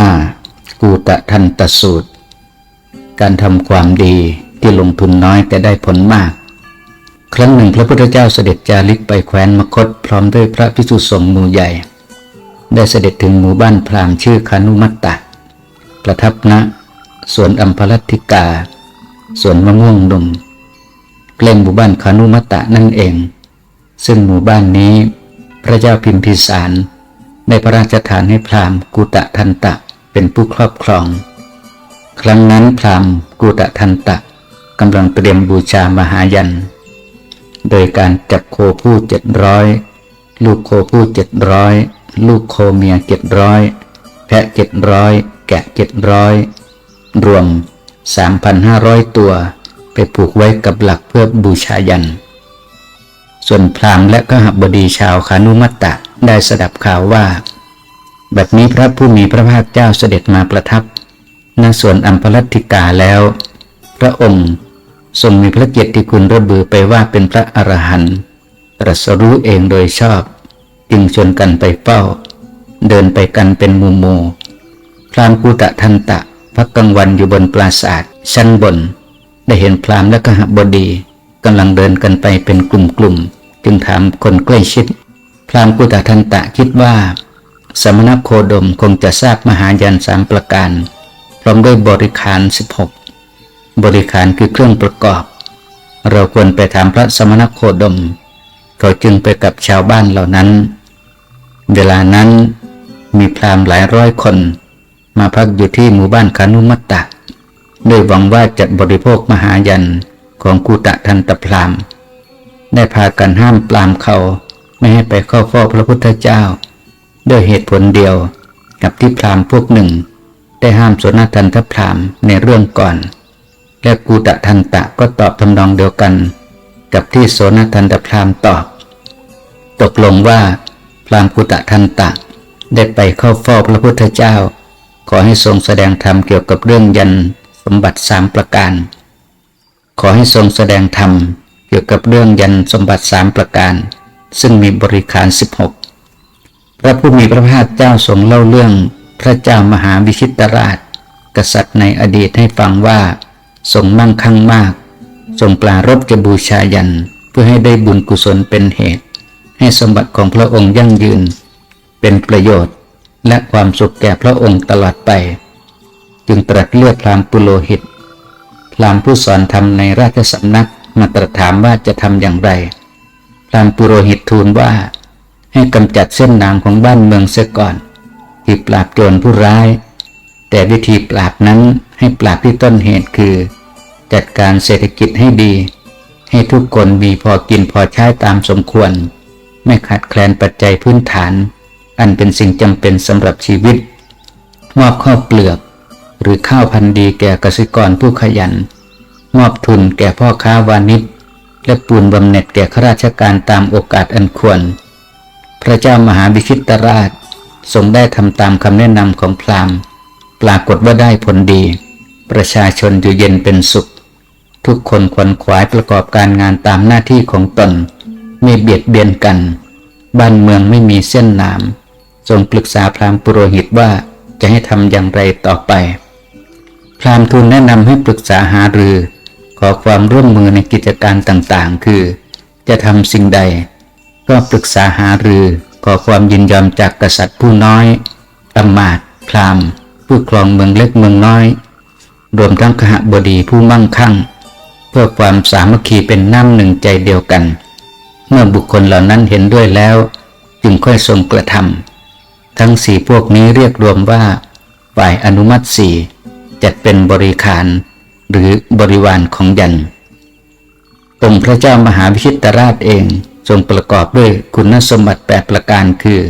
5. กูตะทันตสูตร การทำความดีที่ลงทุนน้อยแต่ได้ผลมาก ครั้งหนึ่งพระพุทธเจ้าเสด็จจาริกไปแคว้นมคตพร้อมด้วยพระพิสุสงฆ์หมู่ใหญ่ ได้เสด็จถึงหมู่บ้านพราหมณ์ชื่อคานุมัตตะ ประทับณสวนอัมพลัติกาสวนมะม่วงดมเกล้งหมู่บ้านคานุมัตตะนั่นเอง ซึ่งหมู่บ้านนี้พระเจ้าพิมพิสาร ได้พระราชทานให้พราหมณ์กุตะทันตะเป็นผู้ครอบครอง ครั้งนั้นพราหมณ์กุตะทันตะกำลังเตรียมบูชามหายัน โดยการจับโคผู้เจ็ดร้อยลูกโคผู้เจ็ดร้อยลูกโคเมียเจ็ดร้อยแพะเจ็ดร้อยแกะเจ็ดร้อยรวม 3,500 ตัว ไปผูกไว้กับหลักเพื่อบูชายัน ส่วนพราหมณ์และก็หบดีชาวคานุมัตตะได้สดับข่าวว่า บบนี้พระผู้มีพระภาคเจ้าเสด็จมาประทับณส่วนอัมพลัตติกาแล้ว พระองค์ทรงมีพระเกียรติคุณระบือไปว่าเป็นพระอรหันต์ตรัสรู้เองโดยชอบ จึงชวนกันไปเฝ้า เดินไปกันเป็นมู่หมู่พรามกุตะทันตะพักกลางวันอยู่บนปราสาทชั้นบน ได้เห็นพรามและกหบดีกำลังเดินกันไปเป็นกลุ่มๆ จึงถามคนใกล้ชิด พรามกุตะทันตะคิดว่า สมณโคดมคงจะทราบมหายันสามประการ พร้อมด้วยบริขาร 16 บริขารคือเครื่องประกอบ เราควรไปถามพระสมณโคดม เขาจึงไปกับชาวบ้านเหล่านั้น เวลานั้นมีพราหมณ์หลายร้อยคน มาพักอยู่ที่หมู่บ้านคานุมัตตะด้วยหวังว่าจะบริโภคมหายันของกุตะทันตพราหมณ์ได้พากันห้ามปรามเขาไม่ให้ไปเข้าเฝ้าพระพุทธเจ้า ด้วยเหตุผลเดียวกับที่พราหมณ์พวกหนึ่ง ได้ห้ามสนทันทพราหมณ์ในเรื่องก่อน และกูตะทันตะก็ตอบทำนองเดียวกัน กับที่โสนทันตพราหมณ์ตอบ ตกลงว่า พราหมณ์กุตะทันตะได้ไปเข้าเฝ้าพระพุทธเจ้า ขอให้ทรงแสดงธรรมเกี่ยวกับเรื่องยันสมบัติสามประการ ขอให้ทรงแสดงธรรมเกี่ยวกับเรื่องยันสมบัติสามประการ ซึ่งมีบริขารสิบหก พระผู้มีพระภาคเจ้าทรงเล่าเรื่องพระเจ้ามหาวิชิตราช กษัตริย์ในอดีตให้ฟังว่าทรงมั่งคั่งมากทรงปรารบจะบูชายัน เพื่อให้ได้บุญกุศลเป็นเหตุ ให้สมบัติของพระองค์ยั่งยืน เป็นประโยชน์ และความสุขแก่พระองค์ตลอดไป จึงตรัสเลือกพรามปุโรหิตพรามผู้สอนธรรมในราชสำนักมาตรถามว่าจะทำอย่างไรพรามปุโรหิตทูลว่า ให้กำจัดเส้นนามของบ้านเมืองเสียก่อนที่ปราบโจรผู้ร้าย แต่วิธีปราบนั้นให้ปราบที่ต้นเหตุคือ จัดการเศรษฐกิจให้ดี ให้ทุกคนมีพอกินพอใช้ตามสมควร ไม่ขาดแคลนปัจจัยพื้นฐาน อันเป็นสิ่งจำเป็นสำหรับชีวิต มอบข้าวเปลือก หรือข้าวพันธุ์ดีแก่เกษตรกรผู้ขยัน มอบทุนแก่พ่อค้าวานิชและปูนบำเหน็จแก่ข้าราชการตามโอกาสอันควร พระเจ้ามหาบิคิตราชทรงได้ทำตามคำแนะนำของพราหมณ์ ปรากฏว่าได้ผลดี ประชาชนอยู่เย็นเป็นสุข ทุกคนขวนขวายประกอบการงานตามหน้าที่ของตน ไม่เบียดเบียนกัน บ้านเมืองไม่มีเส้นหนามทรงปรึกษาพราหมณ์ปุโรหิตว่าจะให้ทำอย่างไรต่อไป พราหมณ์ทูลแนะนำให้ปรึกษาหารือ ขอความร่วมมือในกิจการต่างๆ คือ จะทำสิ่งใด ก็ปรึกษาหารือขอความยินยอมจากกษัตริย์ผู้น้อยอำมาตย์พราหมณ์ ผู้ครองเมืองเล็กเมืองน้อย รวมทั้งขหบดีผู้มั่งคั่ง เพื่อความสามัคคีเป็นน้ำหนึ่งใจเดียวกัน เมื่อบุคคลเหล่านั้นเห็นด้วยแล้ว จึงค่อยทรงกระทำทั้งสี่พวกนี้เรียกรวมว่าฝ่ายอนุมัติสี่จัดเป็นบริขาร หรือบริวารของยันองค์พระเจ้ามหาวิชิตราชเอง ทรงประกอบด้วยคุณสมบัติแปดประการคือ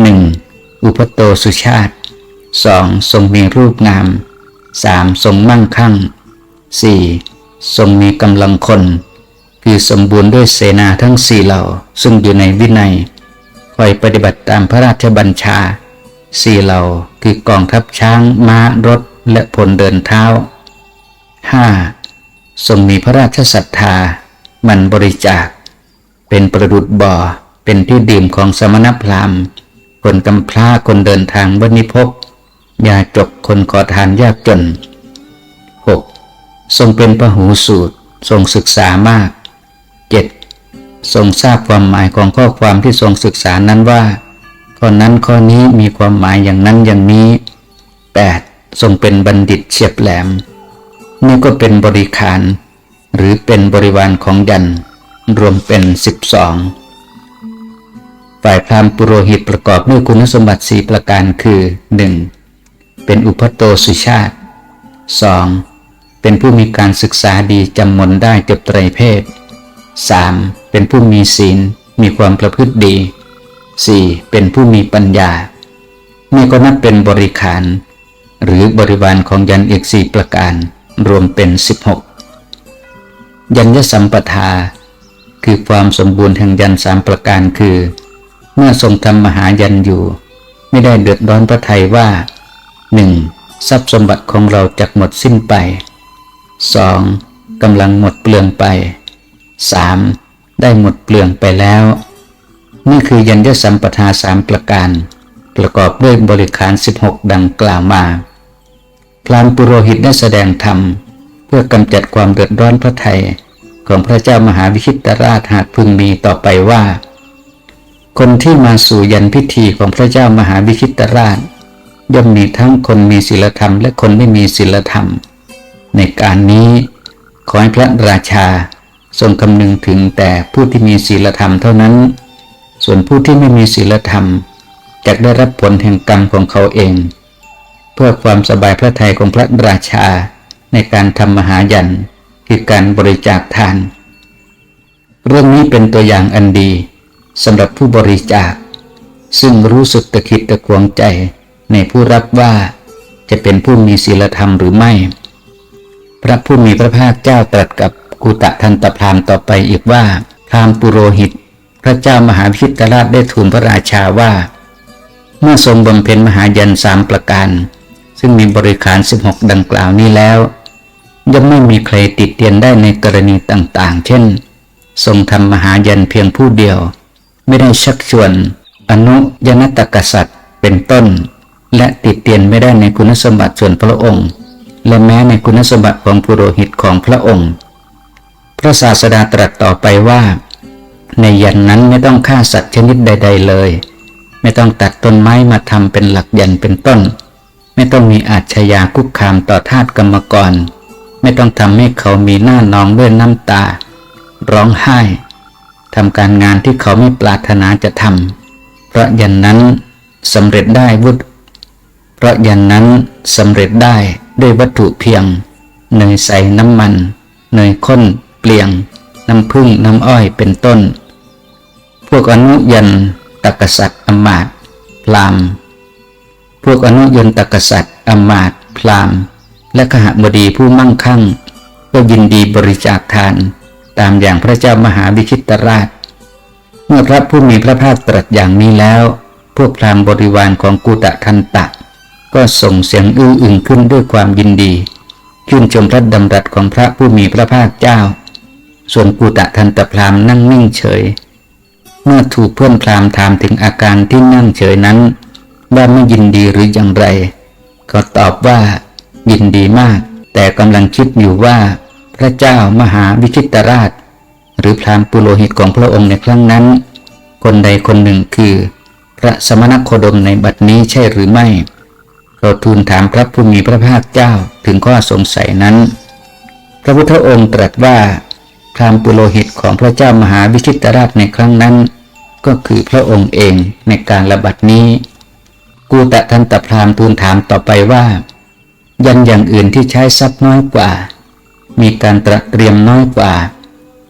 1. อุปโตสุชาติ 2. ทรงมีรูปงาม 3. ทรงมั่งคั่ง 4. ทรงมีกำลังคน คือสมบูรณ์ด้วยเสนาทั้งสี่เหล่า ซึ่งอยู่ในวินัย คอยปฏิบัติตามพระราชบัญชาสี่เหล่าคือกองทัพช้างม้ารถและพลเดินเท้า 5. ทรงมีพระราชศรัทธา มันบริจาค เป็นประดุดบ่อ เป็นที่ดื่มของสมณพราหมณ์ คนกำพร้าคนเดินทางวันิพกยาจกคนขอทานยากจน 6. ทรงเป็นพระหูสูตร ทรงศึกษามาก 7. ทรงทราบความหมายของข้อความที่ทรงศึกษานั้นว่า ข้อนั้นข้อนี้มีความหมายอย่างนั้นอย่างนี้ 8. ทรงเป็นบัณฑิตเฉียบแหลม นี่ก็เป็นบริขาร หรือเป็นบริวารของยัน รวมเป็น 12 ฝ่ายพราหมณ์ปุโรหิตประกอบด้วยคุณสมบัติสีประการคือ 1. เป็นอุปโตสุชาติ 2. เป็นผู้มีการศึกษาดีจำมนได้จบไตรเพศ 3. เป็นผู้มีศีลมีความประพฤติดี 4. เป็นผู้มีปัญญา นี่ก็นับเป็นบริขาร หรือบริวารของยันอีกสี่ประการ รวมเป็น 16 ยัญญสัมปทา คือความสมบูรณ์แห่งยันสามประการคือ เมื่อทรงทำมหายันอยู่ ไม่ได้เดือดร้อนพระไทยว่า 1. ทรัพย์สมบัติของเราจะหมดสิ้นไป 2. กำลังหมดเปลืองไป 3. ได้หมดเปลืองไปแล้ว นี่คือยัญญสัมปทาสามประการ ประกอบด้วยบริขาร 16 ดังกล่าวมาพรามปุโรหิตได้แสดงธรรม เพื่อกำจัดความเดือดร้อนพระไทย ของพระเจ้ามหาวิชิตราชหากพึงมีต่อไปว่า คนที่มาสู่ยันพิธีของพระเจ้ามหาวิชิตราช ย่อมมีทั้งคนมีศีลธรรม และคนไม่มีศีลธรรม ในการนี้ขอให้พระราชาทรงคำนึงถึงแต่ผู้ที่มีศีลธรรมเท่านั้น ส่วนผู้ที่ไม่มีศีลธรรมจะได้รับผลแห่งกรรมของเขาเอง เพื่อความสบายพระทัยของพระราชาในการทำมหายัน คือการบริจาคทาน เรื่องนี้เป็นตัวอย่างอันดีสำหรับผู้บริจาค ซึ่งรู้สึกตะคิดตะขวงใจในผู้รับว่าจะเป็นผู้มีศีลธรรมหรือไม่ พระผู้มีพระภาคเจ้าตรัสกับกุตะทันตพรามต่อไปอีกว่าพรามปุโรหิต พระเจ้ามหาพิตราชได้ทูลพระราชาว่า เมื่อทรงบำเพ็ญมหายันสามประการ ซึ่งมีบริขารสิบหกดังกล่าวนี้แล้ว ย่อมไม่มีใครติดเตียนได้ในกรณีต่างๆ เช่น ทรงทำมหายันเพียงผู้เดียว ไม่ได้ชักชวน อนุยนตกษัตริย์เป็นต้น และติดเตียนไม่ได้ในคุณสมบัติส่วนพระองค์ และแม้ในคุณสมบัติของปุโรหิตของพระองค์ พระศาสดาตรัสต่อไปว่า ในยันนั้นไม่ต้องฆ่าสัตว์ชนิดใด ๆ เลย ไม่ต้องตัดต้นไม้มาทำเป็นหลักยันเป็นต้น ไม่ต้องมีอาชญาคุกคามต่อทาสกรรมกร ไม่ต้องทำให้เขามีหน้านองด้วยน้ำตา ร้องไห้ทำการงานที่เขาไม่ปรารถนาจะทำเพราะยันนั้นสำเร็จได้วุฒเพราะยันนั้นสำเร็จได้ด้วยวัตถุเพียงเนยใสน้ำมันเนยข้น เปลี่ยง น้ำพึ่งน้ำอ้อยเป็นต้น พวกอนุยันตกษัตริย์อมาตพรามพวกอนุยันตกษัตริย์อมาตพราม และขหบดีผู้มั่งคั่ง ก็ยินดีบริจาคทาน ตามอย่างพระเจ้ามหาวิชิตราช เมื่อพระผู้มีพระภาคตรัสอย่างนี้แล้ว พวกพรามบริวารของกุตะทันตะ ก็ส่งเสียงอื้ออึงขึ้นด้วยความยินดีชื่นชมพระดำรัสของพระผู้มีพระภาคเจ้า ส่วนกุตะทันตพรามนั่งนิ่งเฉย เมื่อถูกเพื่อนพรามถามถึงอาการที่นั่งเฉยนั้นว่าไม่ยินดีหรืออย่างไร ก็ตอบว่า ยินดีมาก แต่กำลังคิดอยู่ว่า พระเจ้ามหาวิชิตราช หรือพรามปุโรหิตของพระองค์ในครั้งนั้น คนใดคนหนึ่งคือ พระสมณโคดมในบัดนี้ใช่หรือไม่เราทูลถามพระผู้มีพระภาคเจ้าถึงข้อสงสัยนั้น พระพุทธองค์ตรัสว่าพรามปุโรหิตของพระเจ้ามหาวิชิตราชในครั้งนั้น ก็คือพระองค์เองในการระบัดนี้ กูตะทันตพรามทูลถามต่อไปว่า ยันอย่างอื่นที่ใช้ทรัพย์น้อยกว่า มีการตระเตรียมน้อยกว่า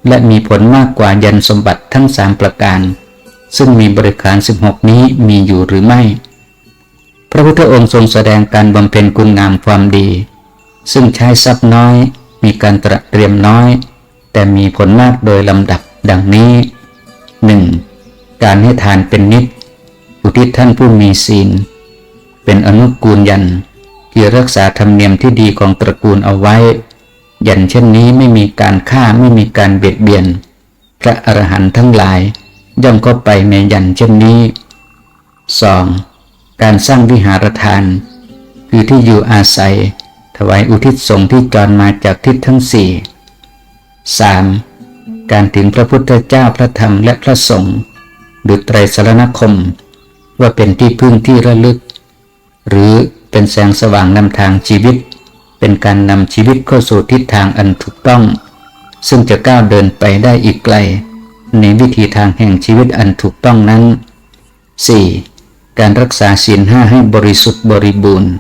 และมีผลมากกว่ายันสมบัติทั้งสามประการ ซึ่งมีบริการ 16 นี้มีอยู่หรือไม่ พระพุทธองค์ทรงแสดงการบำเพ็ญคุณงามความดี ซึ่งใช้ทรัพย์น้อย มีการตระเตรียมน้อย แต่มีผลมากโดยลำดับดังนี้ 1. การให้ทานเป็นนิดอุทิศท่านผู้มีศีล เป็นอนุกูลยัน คือรักษาธรรมเนียมที่ดีของตระกูลเอาไว้ อยันเช่นนี้ไม่มีการฆ่าไม่มีการเบียดเบียน พระอรหันต์ทั้งหลาย ย่อมก็ไปในยันเช่นนี้ 2. การสร้างวิหารทาน คือที่อยู่อาศัย ถวายอุทิศสงฆ์ที่จรมาจากทิศทั้งสี่ 3. การถึงพระพุทธเจ้าพระธรรมและพระสงฆ์ดุจไตรสรณคม ว่าเป็นที่พึ่งที่ระลึก หรือ เป็นแสงสว่างนำทางชีวิต เป็นการนำชีวิตเข้าสู่ทิศทางอันถูกต้อง ซึ่งจะก้าวเดินไปได้อีกไกล ในวิธีทางแห่งชีวิตอันถูกต้องนั้น 4. การรักษาศีลห้าให้บริสุทธิ์บริบูรณ์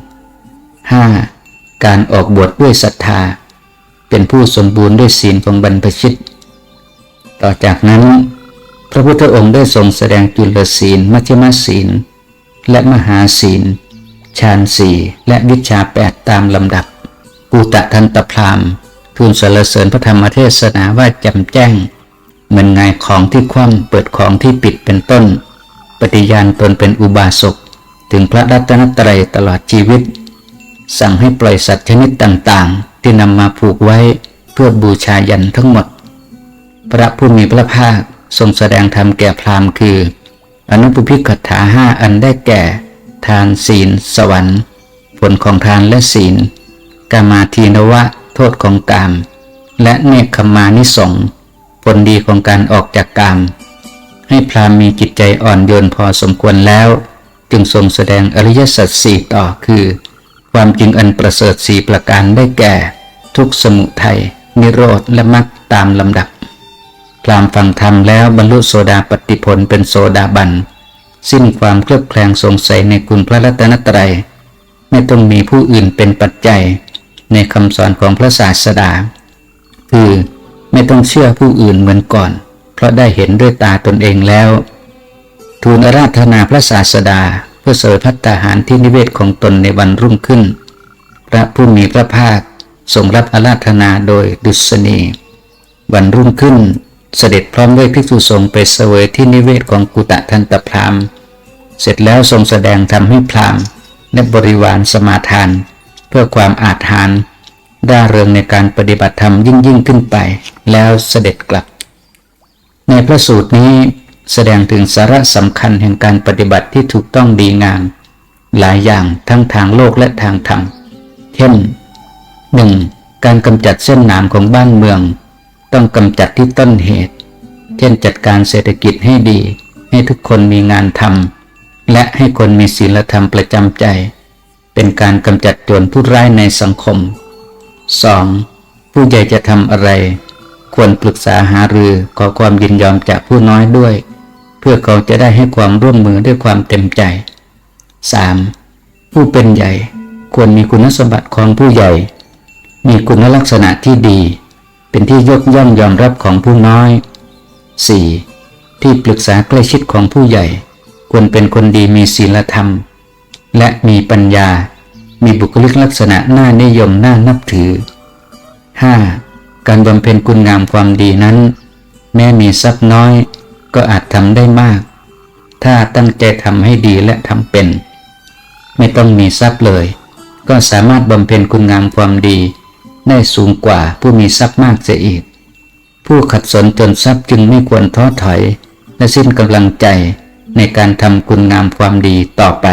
5. การออกบวชด้วยศรัทธา เป็นผู้สมบูรณ์ด้วยศีลของบรรพชิต ต่อจากนั้น พระพุทธองค์ได้ทรงแสดงจุลศีล มัชฌิมศีล และมหาศีล ฌานสี่และวิชาแปดตามลำดับกูตะทันตพรามทูลสรรเสริญพระธรรมเทศนาว่าจำแจ้ง เหมือนไงายของที่คว่ำเปิดของที่ปิดเป็นต้น ปฏิญาณตนเป็นอุบาสกถึงพระรัตนตรัยตลอดชีวิต สั่งให้ปล่อยสัตว์ชนิดต่างๆ ที่นำมาผูกไว้เพื่อบูชายันทั้งหมด พระผู้มีพระภาคทรงแสดงธรรมแก่พราหมณ์คือ อนุปพิกถาห้าอันได้แก่ ทานศีล สวรรค์ ผลของทานและศีลกามาทีนวะ โทษของกาม และเนคขมานิสงผลดีของการออกจากกาม ให้พรามมีจิตใจอ่อนโยนพอสมควรแล้ว จึงทรงแสดงอริยสัจสี่ต่อคือ ความจริงอันประเสริฐสี่ประการได้แก่ ทุกสมุทัยนิโรธและมรรคตามลำดับพรามฟังธรรมแล้วบรรลุโสดาปฏิผลเป็นโสดาบัน สิ้นความเคลือบแคลงสงสัยในคุณพระรัตนตรัย ไม่ต้องมีผู้อื่นเป็นปัจจัยในคำสอนของพระศาสดา คือไม่ต้องเชื่อผู้อื่นเหมือนก่อน เพราะได้เห็นด้วยตาตนเองแล้ว ทูลอาราธนาพระศาสดา เพื่อเสวยพัตตาหารที่นิเวศของตนในวันรุ่งขึ้น พระผู้มีพระภาคทรงรับอาราธนาโดยดุษณีวันรุ่งขึ้น เสด็จพร้อมด้วยภิกษุสงฆ์ไปเสวยที่นิเวศของกุตะทันตพรามเสร็จแล้วทรงแสดงทำให้พรามและบริวารสมาทาน เพื่อความอาถรรพ์ร่าเริงในการปฏิบัติธรรมยิ่งยิ่งขึ้นไป แล้วเสด็จกลับ ในพระสูตรนี้แสดงถึงสาระสำคัญแห่งการปฏิบัติที่ถูกต้องดีงาม หลายอย่างทั้งทางโลกและทางธรรม เช่น 1. การกำจัดเส้นหนามของบ้านเมือง ต้องกำจัดที่ต้นเหตุ เช่นจัดการเศรษฐกิจให้ดี ให้ทุกคนมีงานทำและให้คนมีศีลธรรมประจำใจ เป็นการกำจัดโจรผู้ร้ายในสังคม 2. ผู้ใหญ่จะทำอะไร ควรปรึกษาหารือขอความยินยอมจากผู้น้อยด้วย เพื่อเขาจะได้ให้ความร่วมมือด้วยความเต็มใจ 3. ผู้เป็นใหญ่ควรมีคุณสมบัติของผู้ใหญ่ มีคุณลักษณะที่ดี เป็นที่ยกย่องยอมรับของผู้น้อย 4. ที่ปรึกษาใกล้ชิดของผู้ใหญ่ ควรเป็นคนดีมีศีลธรรม และมีปัญญา มีบุคลิกลักษณะน่านิยมน่านับถือ 5. การบำเพ็ญคุณงามความดีนั้น แม้มีทรัพย์น้อย ก็อาจทำได้มาก ถ้าตั้งใจทำให้ดีและทำเป็น ไม่ต้องมีทรัพย์เลย ก็สามารถบำเพ็ญคุณงามความดี ได้สูงกว่าผู้มีทรัพย์มากเสียอีก ผู้ขัดสนจนทรัพย์จึงไม่ควรท้อถอย และสิ้นกำลังใจในการทำคุณงามความดีต่อไป